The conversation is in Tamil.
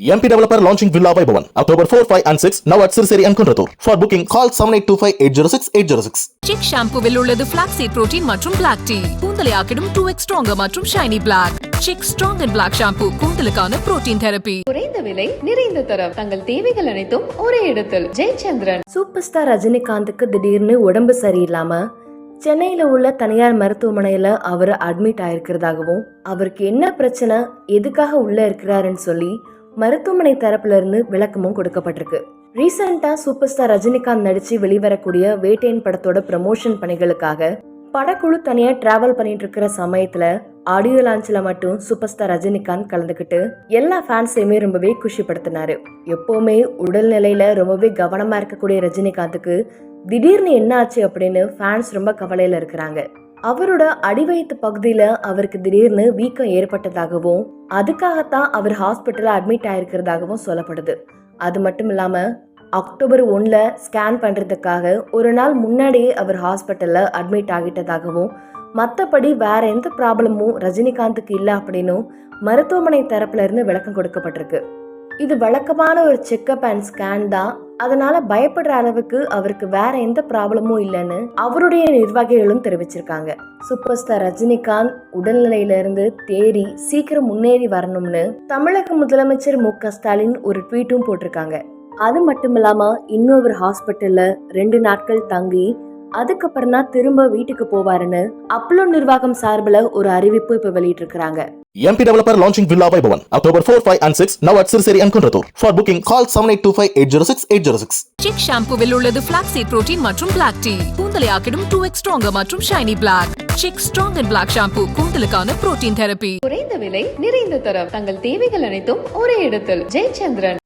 MP developer launching Villa Vaibhavan October 4, 5 and 6 now at Sirseri and Kunratur. For booking call 7825 Chik ஷாம்புவில் உள்ளது flaxseed புரோட்டீன் மற்றும் பிளாக் டீ கூந்தலை ஆக்கிடும் டூ எக்ஸ் ஸ்ட்ராங்கர் மற்றும் shiny black Chik strong and black shampoo கூந்தலுக்கான protein therapy குறைந்த விலை நிறைந்த தரம். தங்கள் தேவைகள் அனைத்தும் ஒரே இடத்தில். ஜெயச்சந்திரன். சூப்பர் ஸ்டார் ரஜினிகாந்துக்கு திடீர்னு உடம்பு சரியில்லாம சென்னையில உள்ள தனியார் மருத்துவமனையில அவர் அட்மிட் ஆயிருக்கிறதாகவும் அவருக்கு என்ன பிரச்சனை எதுக்காக உள்ள இருக்கிறாருன்னு சொல்லி மருத்துவமனை தரப்பிலிருந்து விளக்கமும் கொடுக்கப்பட்டிருக்கு. ரீசெண்டா சூப்பர் ஸ்டார் ரஜினிகாந்த் நடிச்சு வெளிவரக்கூடிய வேட்டையன் படத்தோட ப்ரமோஷன் பணிகளுக்காக படக்குழு தனியா டிராவல் பண்ணிட்டு இருக்கிற சமயத்துல ஆடியோ லான்ச்ல மட்டும் சூப்பர் ஸ்டார் ரஜினிகாந்த் கலந்துக்கிட்டு எல்லா ஃபேன்ஸையுமே ரொம்பவே குஷிப்படுத்தினாரு. எப்பவுமே உடல்நிலையில ரொம்பவே கவனமா இருக்கக்கூடிய ரஜினிகாந்துக்கு திடீர்னு என்ன ஆச்சு அப்படின்னு ஃபேன்ஸ் ரொம்ப கவலையில இருக்கிறாங்க. அவரோட அடிவயத்து பகுதியில அவருக்கு திடீர்னு வீக்கம் ஏற்பட்டதாகவும் அதுக்காகத்தான் அவர் ஹாஸ்பிட்டலில் அட்மிட் ஆயிருக்கிறதாகவும் சொல்லப்படுது. அது மட்டும் இல்லாம அக்டோபர் ஒன்ல ஸ்கேன் பண்றதுக்காக ஒரு நாள் முன்னாடியே அவர் ஹாஸ்பிட்டல்ல அட்மிட் ஆகிட்டதாகவும் மற்றபடி வேற எந்த ப்ராப்ளமும் ரஜினிகாந்துக்கு இல்லை அப்படின்னும் மருத்துவமனை தரப்புல இருந்து விளக்கம் கொடுக்கப்பட்டிருக்கு. இது வழக்கமான ஒரு செக்கப் அண்ட் ஸ்கேன் தான். அதனால பயப்படுற அளவுக்கு அவருக்கு வேற எந்த ப்ராப்ளமும் இல்லைன்னு அவருடைய நிர்வாகிகளும் தெரிவிச்சிருக்காங்க. சூப்பர் ஸ்டார் ரஜினிகாந்த் உடல்நிலையிலிருந்து தேறி சீக்கிரம் முன்னேறி வரணும்னு தமிழக முதலமைச்சர் மு க ஸ்டாலின் ஒரு ட்வீட்டும் போட்டிருக்காங்க. அது மட்டும் இல்லாம இன்னும் ஒரு ஹாஸ்பிட்டல்ல ரெண்டு நாட்கள் தங்கி அதுக்கப்புறம் தான் திரும்ப வீட்டுக்கு போவாருன்னு அப்பலோ நிர்வாகம் சார்பில் ஒரு அறிவிப்பு இப்போ வெளியிட்டிருக்கிறாங்க. MP developer launching Villa Vaibhavan October 4, 5 and 6 now at Sirseri and Kunratur. For booking call 7825 Chik ஷாம்புவில் உள்ளது flaxseed புரோட்டீன் மற்றும் பிளாக் டீ கூந்தலை ஆக்கிடும் டூ எக்ஸ் ஸ்ட்ராங்கர் மற்றும் shiny black Chik strong and black shampoo கூந்தலுக்கான protein therapy குறைந்த விலை நிறைந்த தரம். தங்கள் தேவைகள் அனைத்தும் ஒரே இடத்தில். ஜெயச்சந்திரன்.